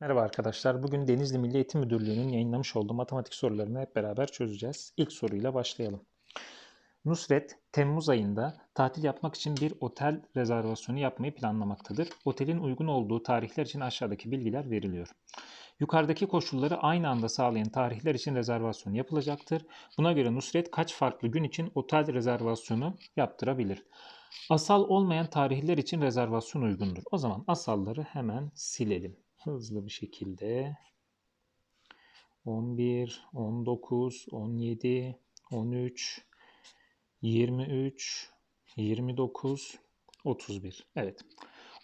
Merhaba arkadaşlar. Bugün Denizli Milli Eğitim Müdürlüğü'nün yayınlamış olduğu matematik sorularını hep beraber çözeceğiz. İlk soruyla başlayalım. Nusret, Temmuz ayında tatil yapmak için bir otel rezervasyonu yapmayı planlamaktadır. Otelin uygun olduğu tarihler için aşağıdaki bilgiler veriliyor. Yukarıdaki koşulları aynı anda sağlayan tarihler için rezervasyon yapılacaktır. Buna göre Nusret kaç farklı gün için otel rezervasyonu yaptırabilir? Asal olmayan tarihler için rezervasyon uygundur. O zaman asalları hemen silelim hızlı bir şekilde 11, 19, 17, 13, 23, 29, 31. Evet.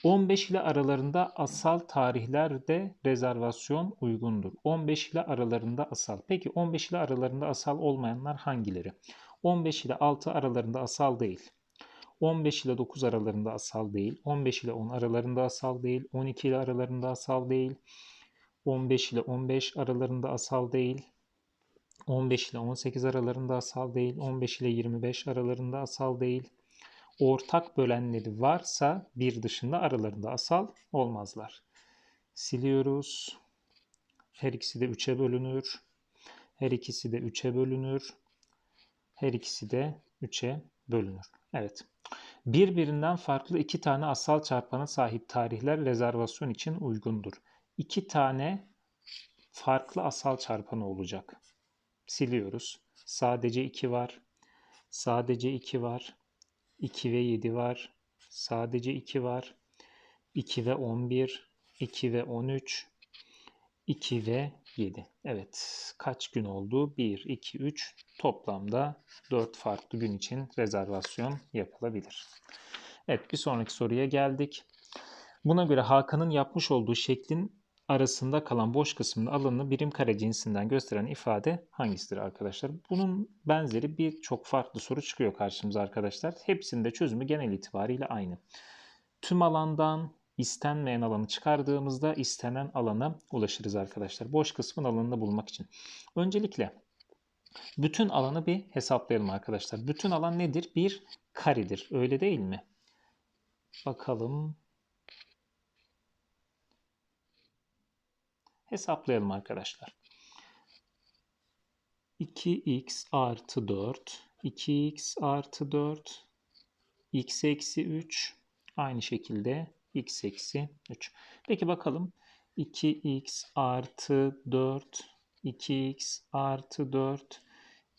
15 ile aralarında asal tarihlerde rezervasyon uygundur. 15 ile aralarında asal. Peki 15 ile aralarında asal olmayanlar hangileri? 15 ile 6 aralarında asal değil. 15 ile 9 aralarında asal değil. 15 ile 10 aralarında asal değil. 12 ile aralarında asal değil. 15 ile 15 aralarında asal değil. 15 ile 18 aralarında asal değil. 15 ile 25 aralarında asal değil. Ortak bölenleri varsa bir dışında aralarında asal olmazlar. Siliyoruz. Her ikisi de 3'e bölünür. Her ikisi de 3'e bölünür. Her ikisi de 3'e bölünür. Evet. Birbirinden farklı iki tane asal çarpana sahip tarihler rezervasyon için uygundur. İki tane farklı asal çarpanı olacak. Siliyoruz. Sadece 2 var. Sadece 2 var. 2 ve 7 var. Sadece 2 var. 2 ve 11. 2 ve 13. 2 ve 7. Evet. Kaç gün oldu? 1, 2, 3. Toplamda 4 farklı gün için rezervasyon yapılabilir. Evet bir sonraki soruya geldik. Buna göre Hakan'ın yapmış olduğu şeklin arasında kalan boş kısmın alanını birim kare cinsinden gösteren ifade hangisidir arkadaşlar? Bunun benzeri birçok farklı soru çıkıyor karşımıza arkadaşlar. Hepsinde çözümü genel itibariyle aynı. Tüm alandan istenmeyen alanı çıkardığımızda istenen alana ulaşırız arkadaşlar. Boş kısmın alanını bulmak için. Öncelikle bütün alanı bir hesaplayalım arkadaşlar. Bütün alan nedir? Bir karedir. Öyle değil mi? Bakalım. Hesaplayalım arkadaşlar. 2x artı 4, 2x artı 4, x eksi 3, aynı şekilde x eksi 3. Peki bakalım 2x artı 4, 2x artı 4,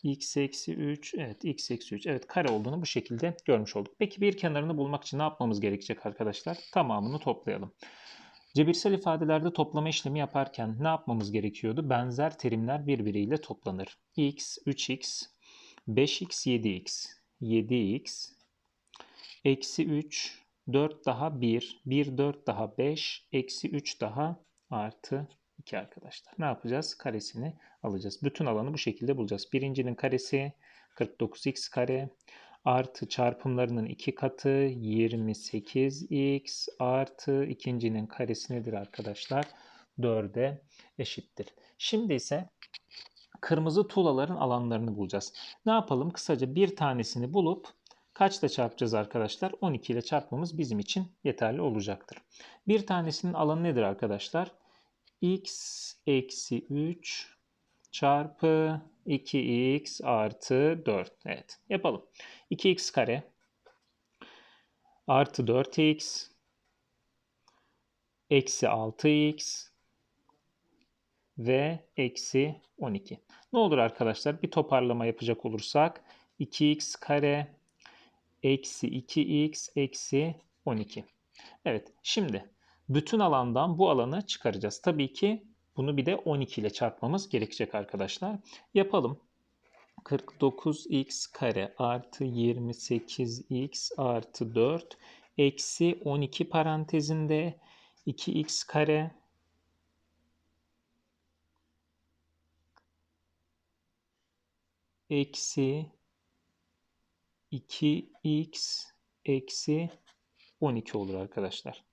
x eksi 3, evet x eksi 3, evet kare olduğunu bu şekilde görmüş olduk. Peki bir kenarını bulmak için ne yapmamız gerekecek arkadaşlar? Tamamını toplayalım. Cebirsel ifadelerde toplama işlemi yaparken ne yapmamız gerekiyordu? Benzer terimler birbiriyle toplanır. x, 3x, 5x, 7x, 7x, eksi 3, 4 daha 1, 1, 4 daha 5, eksi 3 daha artı 2 arkadaşlar. Ne yapacağız? Karesini alacağız. Bütün alanı bu şekilde bulacağız. Birincinin karesi 49x kare artı çarpımlarının iki katı 28x artı ikincinin karesi nedir arkadaşlar? 4'e eşittir. Şimdi ise kırmızı tuğlaların alanlarını bulacağız. Ne yapalım? Kısaca bir tanesini bulup kaçla çarpacağız arkadaşlar? 12 ile çarpmamız bizim için yeterli olacaktır. Bir tanesinin alanı nedir arkadaşlar? x eksi 3 çarpı 2x artı 4. Evet yapalım. 2x kare artı 4x eksi 6x ve eksi 12. Ne olur arkadaşlar bir toparlama yapacak olursak 2x kare eksi 2x eksi 12. Evet şimdi bütün alandan bu alanı çıkaracağız. Tabii ki bunu bir de 12 ile çarpmamız gerekecek arkadaşlar. Yapalım. 49x kare artı 28x artı 4 eksi 12 parantezinde 2x kare eksi 2x eksi 12 olur arkadaşlar.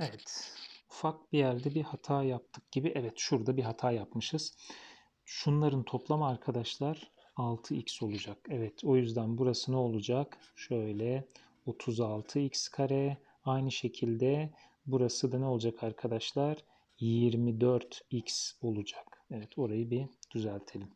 Evet. Ufak bir yerde bir hata yaptık gibi. Evet şurada bir hata yapmışız. Şunların toplamı arkadaşlar 6x olacak. Evet o yüzden burası ne olacak? Şöyle 36x kare. Aynı şekilde burası da ne olacak arkadaşlar? 24x olacak. Evet orayı bir düzeltelim.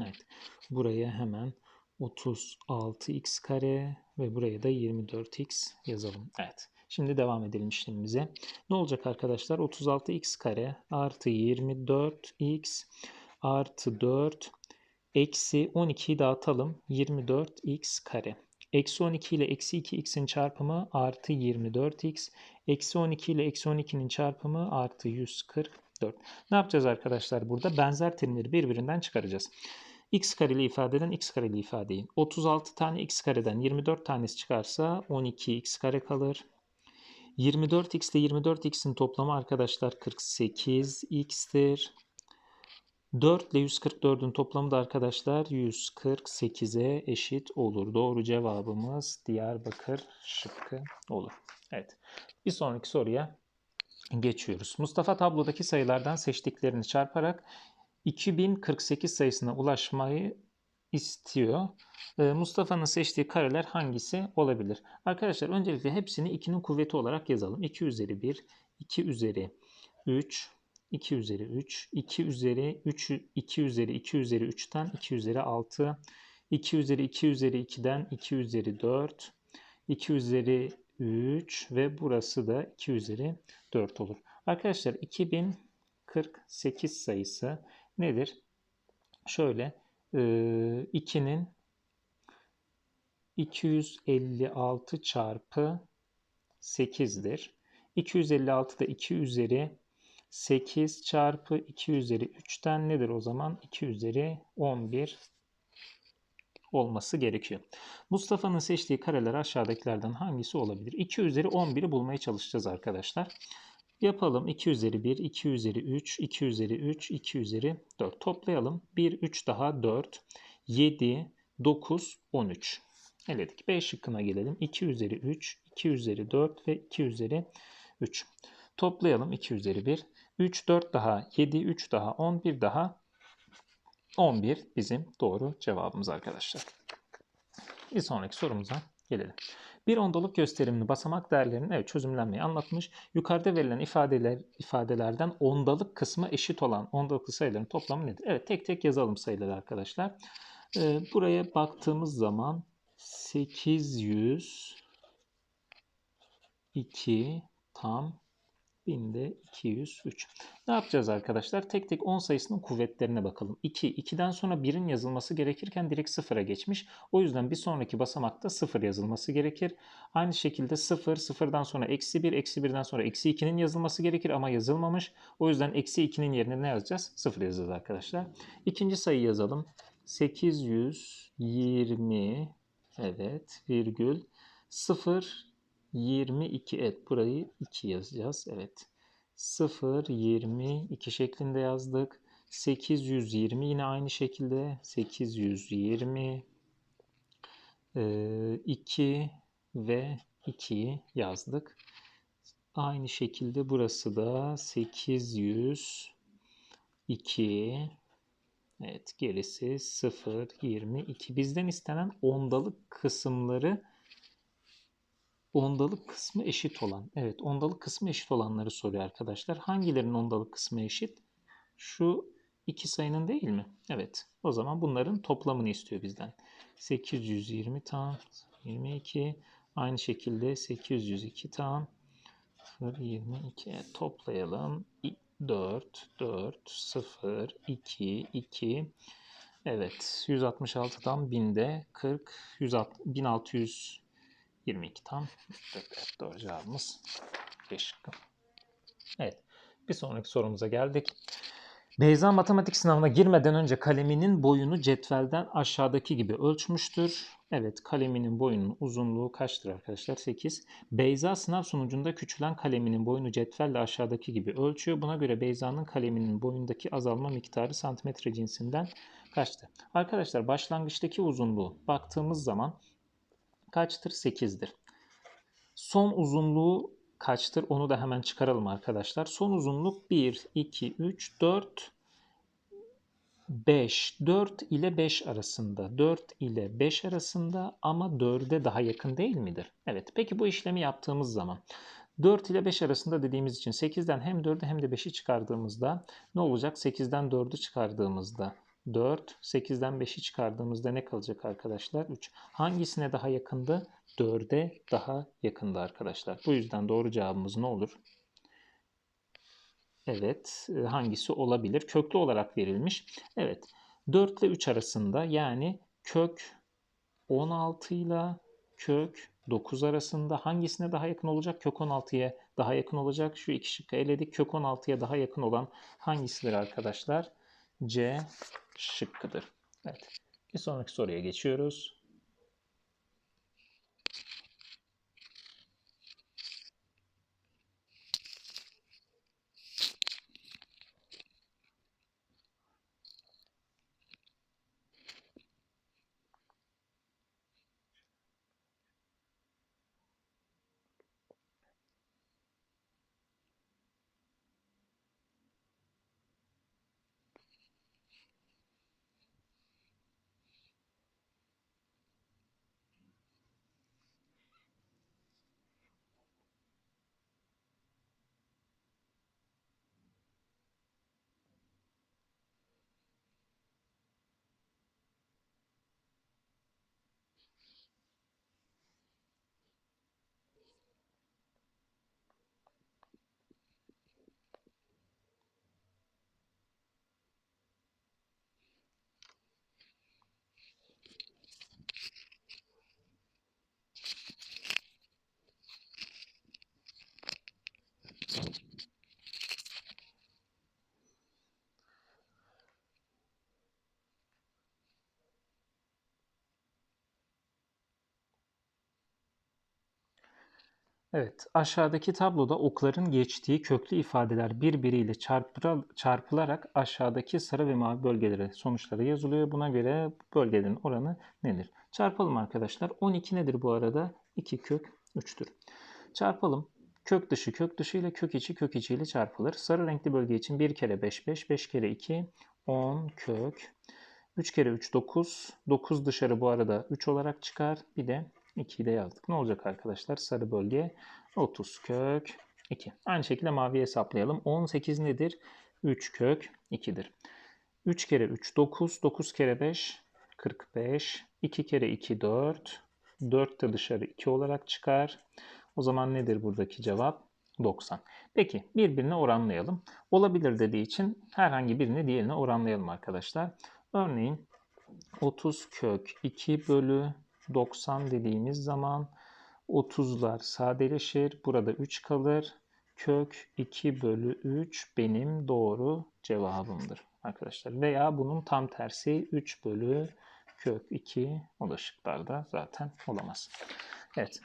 Evet buraya hemen 36x kare ve buraya da 24x yazalım. Evet. Şimdi devam edelim işlemimize. Ne olacak arkadaşlar? 36x kare artı 24x artı 4 eksi 12'yi dağıtalım. 24x kare. Eksi 12 ile eksi 2x'in çarpımı artı 24x. Eksi 12 ile eksi 12'nin çarpımı artı 144. Ne yapacağız arkadaşlar burada? Benzer terimleri birbirinden çıkaracağız. x kareli ifadeden x kareli ifadeyi. 36 tane x kareden 24 tanesi çıkarsa 12x kare kalır. 24x ile 24x'in toplamı arkadaşlar 48x'tir. 4 ile 144'ün toplamı da arkadaşlar 148'e eşit olur. Doğru cevabımız Diyarbakır şıkkı olur. Evet. Bir sonraki soruya geçiyoruz. Mustafa tablodaki sayılardan seçtiklerini çarparak 2048 sayısına ulaşmayı istiyor. Mustafa'nın seçtiği kareler hangisi olabilir? Arkadaşlar öncelikle hepsini 2'nin kuvveti olarak yazalım. 2 üzeri 1, 2 üzeri 3, 2 üzeri 3, 2 üzeri 3, 2 üzeri 2 üzeri 3'ten 2 üzeri 6, 2 üzeri 2 üzeri 2'den 2 üzeri 4, 2 üzeri 3 ve burası da 2 üzeri 4 olur. Arkadaşlar 2048 sayısı nedir? Şöyle 2'nin 256 çarpı 8'dir. 256 da 2 üzeri 8 çarpı 2 üzeri 3'ten nedir o zaman? 2 üzeri 11 olması gerekiyor. Mustafa'nın seçtiği kareler aşağıdakilerden hangisi olabilir? 2 üzeri 11'i bulmaya çalışacağız arkadaşlar. Yapalım. 2 üzeri 1, 2 üzeri 3, 2 üzeri 3, 2 üzeri 4. Toplayalım. 1, 3 daha 4, 7, 9, 13. Eledik. B şıkkına gelelim. 2 üzeri 3, 2 üzeri 4 ve 2 üzeri 3. Toplayalım. 2 üzeri 1. 3, 4 daha 7, 3 daha 11 daha 11 bizim doğru cevabımız arkadaşlar. Bir sonraki sorumuza gelelim. Bir ondalık gösterimli basamak değerlerinin evet çözümlenmeyi anlatmış. Yukarıda verilen ifadeler ifadelerden ondalık kısmı eşit olan ondalıklı sayıların toplamı nedir? Evet tek tek yazalım sayıları arkadaşlar. Ee, buraya baktığımız zaman 802 tam binde 203. Ne yapacağız arkadaşlar? Tek tek 10 sayısının kuvvetlerine bakalım. 2, 2'den sonra 1'in yazılması gerekirken direkt 0'a geçmiş. O yüzden bir sonraki basamakta 0 yazılması gerekir. Aynı şekilde 0, 0'dan sonra eksi 1, eksi 1'den sonra eksi 2'nin yazılması gerekir ama yazılmamış. O yüzden eksi 2'nin yerine ne yazacağız? 0 yazacağız arkadaşlar. İkinci sayı yazalım. 820 evet virgül 0 22 evet burayı 2 yazacağız. Evet. 0 22 şeklinde yazdık. 820 yine aynı şekilde 820 2 ve 2'yi yazdık. Aynı şekilde burası da 802 Evet gerisi 0 22. Bizden istenen ondalık kısımları ondalık kısmı eşit olan. Evet ondalık kısmı eşit olanları soruyor arkadaşlar. Hangilerinin ondalık kısmı eşit? Şu iki sayının değil mi? Evet. O zaman bunların toplamını istiyor bizden. 820 tam 22. Aynı şekilde 802 tam 22. Evet, toplayalım. 4, 4, 0, 2, 2. Evet. 166'dan 1000'de 40, 160, 1600 22 tam. Doğru cevabımız 5 şıkkı. Evet. Bir sonraki sorumuza geldik. Beyza matematik sınavına girmeden önce kaleminin boyunu cetvelden aşağıdaki gibi ölçmüştür. Evet kaleminin boyunun uzunluğu kaçtır arkadaşlar? 8. Beyza sınav sonucunda küçülen kaleminin boyunu cetvelle aşağıdaki gibi ölçüyor. Buna göre Beyza'nın kaleminin boyundaki azalma miktarı santimetre cinsinden kaçtı? Arkadaşlar başlangıçtaki uzunluğu baktığımız zaman kaçtır? 8'dir. Son uzunluğu kaçtır? Onu da hemen çıkaralım arkadaşlar. Son uzunluk 1, 2, 3, 4, 5. 4 ile 5 arasında. 4 ile 5 arasında ama 4'e daha yakın değil midir? Evet. Peki bu işlemi yaptığımız zaman 4 ile 5 arasında dediğimiz için 8'den hem 4'ü hem de 5'i çıkardığımızda ne olacak? 8'den 4'ü çıkardığımızda 4, 8'den 5'i çıkardığımızda ne kalacak arkadaşlar? 3. Hangisine daha yakındı? 4'e daha yakındı arkadaşlar. Bu yüzden doğru cevabımız ne olur? Evet, e, hangisi olabilir? Köklü olarak verilmiş. Evet, 4 ile 3 arasında yani kök 16 ile kök 9 arasında hangisine daha yakın olacak? Kök 16'ya daha yakın olacak. Şu iki şıkkı eledik. Kök 16'ya daha yakın olan hangisidir arkadaşlar? C şıkkıdır. Evet. Bir sonraki soruya geçiyoruz. Evet, aşağıdaki tabloda okların geçtiği köklü ifadeler birbiriyle çarpılarak aşağıdaki sarı ve mavi bölgelere sonuçları yazılıyor. Buna göre bölgelerin oranı nedir? Çarpalım arkadaşlar. 12 nedir bu arada? 2 kök 3'tür. Çarpalım. Kök dışı kök dışı ile kök içi kök içi ile çarpılır. Sarı renkli bölge için 1 kere 5 5, 5 kere 2 10 kök 3 kere 3 9. 9 dışarı bu arada 3 olarak çıkar. Bir de 2'yi de yazdık. Ne olacak arkadaşlar? Sarı bölge 30 kök 2. Aynı şekilde mavi hesaplayalım. 18 nedir? 3 kök 2'dir. 3 kere 3 9. 9 kere 5 45. 2 kere 2 4. 4 de dışarı 2 olarak çıkar. O zaman nedir buradaki cevap? 90. Peki birbirine oranlayalım. Olabilir dediği için herhangi birini diğerine oranlayalım arkadaşlar. Örneğin 30 kök 2 bölü 90 dediğimiz zaman 30'lar sadeleşir. Burada 3 kalır. Kök 2 bölü 3 benim doğru cevabımdır arkadaşlar. Veya bunun tam tersi 3 bölü kök 2 o da şıklarda zaten olamaz. Evet.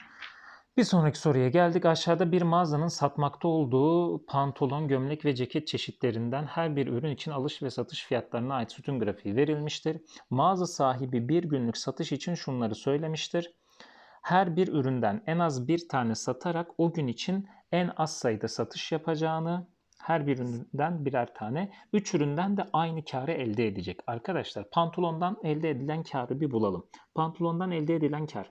Bir sonraki soruya geldik. Aşağıda bir mağazanın satmakta olduğu pantolon, gömlek ve ceket çeşitlerinden her bir ürün için alış ve satış fiyatlarına ait sütun grafiği verilmiştir. Mağaza sahibi bir günlük satış için şunları söylemiştir. Her bir üründen en az bir tane satarak o gün için en az sayıda satış yapacağını, her bir üründen birer tane, 3 üründen de aynı karı elde edecek. Arkadaşlar pantolondan elde edilen karı bir bulalım. Pantolondan elde edilen kar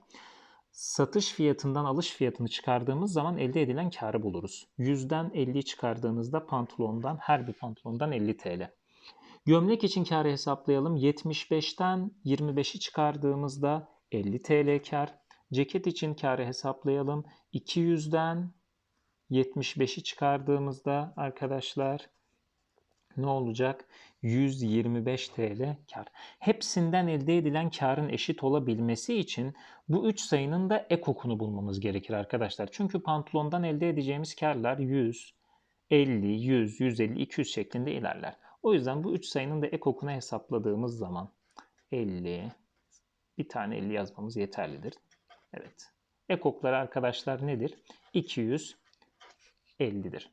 satış fiyatından alış fiyatını çıkardığımız zaman elde edilen karı buluruz. 100'den 50'yi çıkardığınızda pantolondan her bir pantolondan 50 TL. Gömlek için karı hesaplayalım. 75'ten 25'i çıkardığımızda 50 TL kar. Ceket için karı hesaplayalım. 200'den 75'i çıkardığımızda arkadaşlar ne olacak? 125 TL kar. Hepsinden elde edilen karın eşit olabilmesi için bu 3 sayının da ekokunu bulmamız gerekir arkadaşlar. Çünkü pantolondan elde edeceğimiz karlar 100, 50, 100, 150, 200 şeklinde ilerler. O yüzden bu 3 sayının da ekokunu hesapladığımız zaman 50, bir tane 50 yazmamız yeterlidir. Evet. Ekokları arkadaşlar nedir? 250'dir.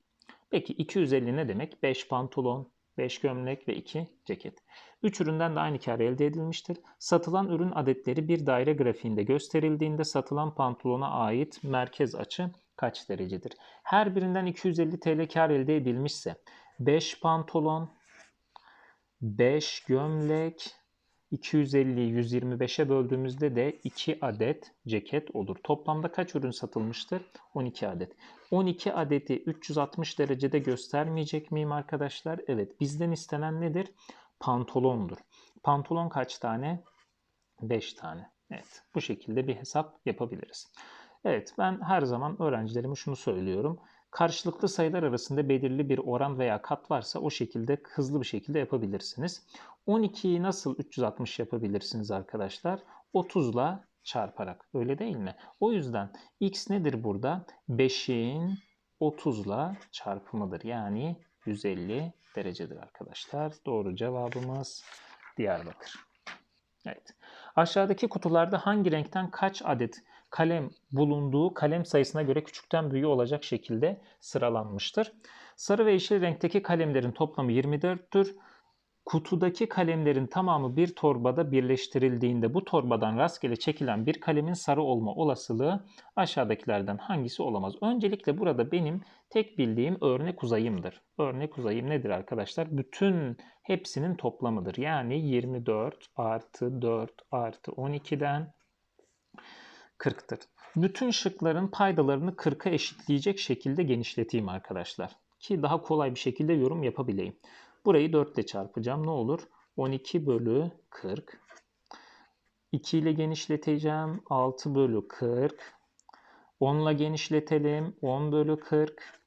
Peki 250 ne demek? 5 pantolon, 5 gömlek ve 2 ceket. 3 üründen de aynı kar elde edilmiştir. Satılan ürün adetleri bir daire grafiğinde gösterildiğinde satılan pantolona ait merkez açı kaç derecedir? Her birinden 250 TL kar elde edilmişse 5 pantolon, 5 gömlek, 250'yi 125'e böldüğümüzde de 2 adet ceket olur. Toplamda kaç ürün satılmıştır? 12 adet. 12 adeti 360 derecede göstermeyecek miyim arkadaşlar? Evet. Bizden istenen nedir? Pantolondur. Pantolon kaç tane? 5 tane. Evet. Bu şekilde bir hesap yapabiliriz. Evet. Ben her zaman öğrencilerime şunu söylüyorum. Karşılıklı sayılar arasında belirli bir oran veya kat varsa o şekilde hızlı bir şekilde yapabilirsiniz. 12'yi nasıl 360 yapabilirsiniz arkadaşlar? 30 ile çarparak. Öyle değil mi? O yüzden x nedir burada? 5'in 30 ile çarpımıdır. Yani 150 derecedir arkadaşlar. Doğru cevabımız Diyarbakır. Evet. Aşağıdaki kutularda hangi renkten kaç adet kalem bulunduğu kalem sayısına göre küçükten büyüğe olacak şekilde sıralanmıştır. Sarı ve yeşil renkteki kalemlerin toplamı 24'tür. Kutudaki kalemlerin tamamı bir torbada birleştirildiğinde bu torbadan rastgele çekilen bir kalemin sarı olma olasılığı aşağıdakilerden hangisi olamaz? Öncelikle burada benim tek bildiğim örnek uzayımdır. Örnek uzayım nedir arkadaşlar? Bütün hepsinin toplamıdır. Yani 24 artı 4 artı 12'den 40'tır. Bütün şıkların paydalarını 40'a eşitleyecek şekilde genişleteyim arkadaşlar. Ki daha kolay bir şekilde yorum yapabileyim. Burayı 4 ile çarpacağım. Ne olur? 12 bölü 40. 2 ile genişleteceğim. 6 bölü 40. 10 ile genişletelim. 10 bölü 40.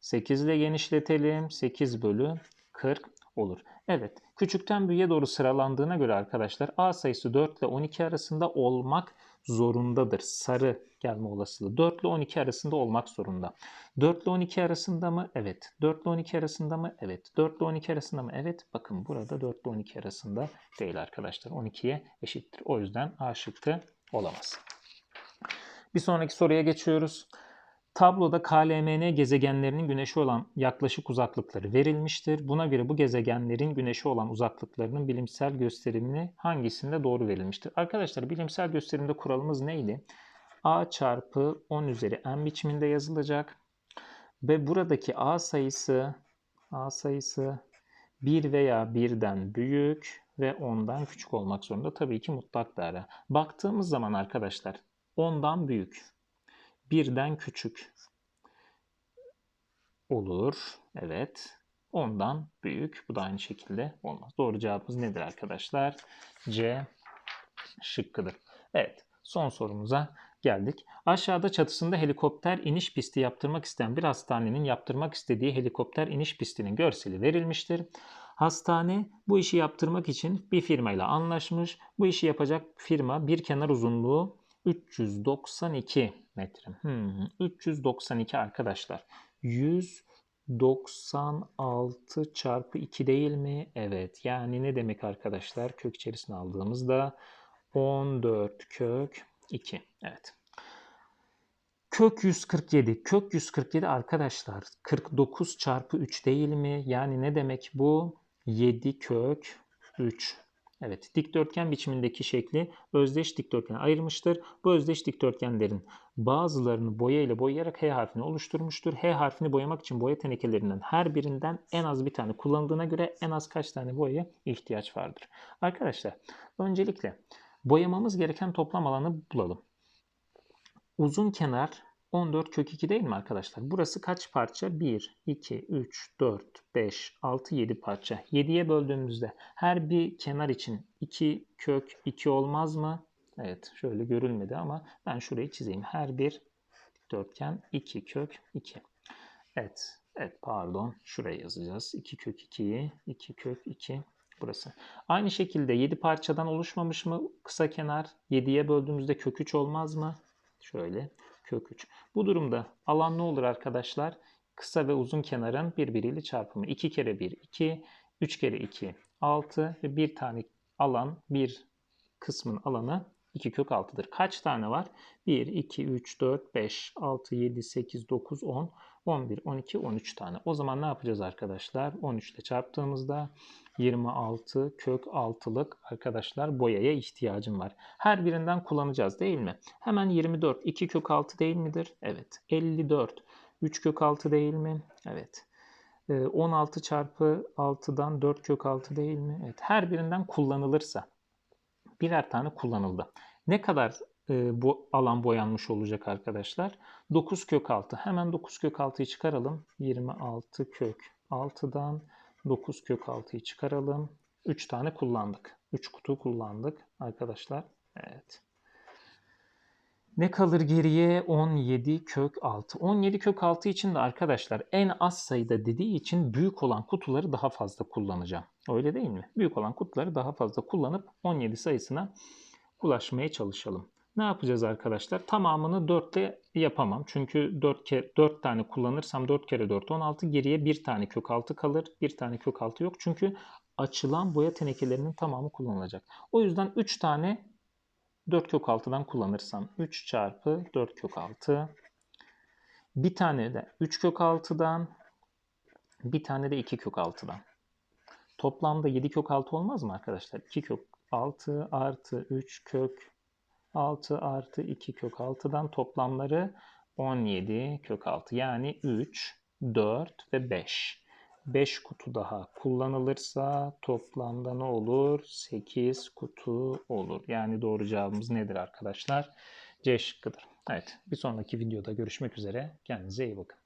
8 ile genişletelim. 8 bölü 40 olur. Evet. Küçükten büyüğe doğru sıralandığına göre arkadaşlar A sayısı 4 ile 12 arasında olmak zorundadır. Sarı gelme olasılığı 4 ile 12 arasında olmak zorunda. 4 ile 12 arasında mı? Evet. 4 ile 12 arasında mı? Evet. 4 ile 12 arasında mı? Evet. Bakın burada 4 ile 12 arasında değil arkadaşlar. 12'ye eşittir. O yüzden A şıkkı olamaz. Bir sonraki soruya geçiyoruz. Tabloda KLMN gezegenlerinin güneşe olan yaklaşık uzaklıkları verilmiştir. Buna göre bu gezegenlerin güneşe olan uzaklıklarının bilimsel gösterimini hangisinde doğru verilmiştir? Arkadaşlar bilimsel gösterimde kuralımız neydi? A çarpı 10 üzeri n biçiminde yazılacak. Ve buradaki A sayısı A sayısı 1 veya 1'den büyük ve 10'dan küçük olmak zorunda. Tabii ki mutlak değer. Baktığımız zaman arkadaşlar 10'dan büyük birden küçük olur. Evet. Ondan büyük. Bu da aynı şekilde olmaz. Doğru cevabımız nedir arkadaşlar? C şıkkıdır. Evet. Son sorumuza geldik. Aşağıda çatısında helikopter iniş pisti yaptırmak isteyen bir hastanenin yaptırmak istediği helikopter iniş pistinin görseli verilmiştir. Hastane bu işi yaptırmak için bir firmayla anlaşmış. Bu işi yapacak firma bir kenar uzunluğu 392 metre. Hmm, 392 arkadaşlar. 196 çarpı 2 değil mi? Evet. Yani ne demek arkadaşlar? Kök içerisine aldığımızda 14 kök 2. Evet. Kök 147. Kök 147 arkadaşlar 49 çarpı 3 değil mi? Yani ne demek bu? 7 kök 3. Evet, dikdörtgen biçimindeki şekli özdeş dikdörtgene ayırmıştır. Bu özdeş dikdörtgenlerin bazılarını boya ile boyayarak H harfini oluşturmuştur. H harfini boyamak için boya tenekelerinden her birinden en az bir tane kullanıldığına göre en az kaç tane boyaya ihtiyaç vardır? Arkadaşlar, öncelikle boyamamız gereken toplam alanı bulalım. Uzun kenar 14 kök 2 değil mi arkadaşlar? Burası kaç parça? 1, 2, 3, 4, 5, 6, 7 parça. 7'ye böldüğümüzde her bir kenar için 2 kök 2 olmaz mı? Evet şöyle görülmedi ama ben şurayı çizeyim. Her bir dörtgen 2 kök 2. Evet. Evet pardon. Şuraya yazacağız. 2 kök 2'yi 2 kök 2 burası. Aynı şekilde 7 parçadan oluşmamış mı kısa kenar? 7'ye böldüğümüzde kök 3 olmaz mı? Şöyle kök 3. Bu durumda alan ne olur arkadaşlar? Kısa ve uzun kenarın birbiriyle çarpımı. 2 kere 1 2, 3 kere 2 6 ve bir tane alan bir kısmın alanı 2 kök 6'dır. Kaç tane var? 1, 2, 3, 4, 5, 6, 7, 8, 9, 10, 11, 12, 13 tane. O zaman ne yapacağız arkadaşlar? 13 ile çarptığımızda 26 kök 6'lık arkadaşlar boyaya ihtiyacım var. Her birinden kullanacağız değil mi? Hemen 24 2 kök 6 değil midir? Evet. 54 3 kök 6 değil mi? Evet. Ee, 16 çarpı 6'dan 4 kök 6 değil mi? Evet. Her birinden kullanılırsa birer tane kullanıldı. Ne kadar e, bu alan boyanmış olacak arkadaşlar? 9 kök 6. Hemen 9 kök 6'yı çıkaralım. 26 kök 6'dan 9 kök 6'yı çıkaralım. 3 tane kullandık. 3 kutu kullandık arkadaşlar. Evet. Ne kalır geriye? 17 kök 6. 17 kök 6 için de arkadaşlar en az sayıda dediği için büyük olan kutuları daha fazla kullanacağım. Öyle değil mi? Büyük olan kutuları daha fazla kullanıp 17 sayısına ulaşmaya çalışalım. Ne yapacağız arkadaşlar? Tamamını 4 ile yapamam. Çünkü 4, ke 4 tane kullanırsam 4 kere 4 16 geriye bir tane kök 6 kalır. Bir tane kök 6 yok. Çünkü açılan boya tenekelerinin tamamı kullanılacak. O yüzden 3 tane 4 kök 6'dan kullanırsam 3 çarpı 4 kök 6 bir tane de 3 kök 6'dan bir tane de 2 kök 6'dan. Toplamda 7 kök 6 olmaz mı arkadaşlar? 2 kök 6 artı 3 kök 6 artı 2 kök 6'dan toplamları 17 kök 6. Yani 3, 4 ve 5. 5 kutu daha kullanılırsa toplamda ne olur? 8 kutu olur. Yani doğru cevabımız nedir arkadaşlar? C şıkkıdır. Evet bir sonraki videoda görüşmek üzere. Kendinize iyi bakın.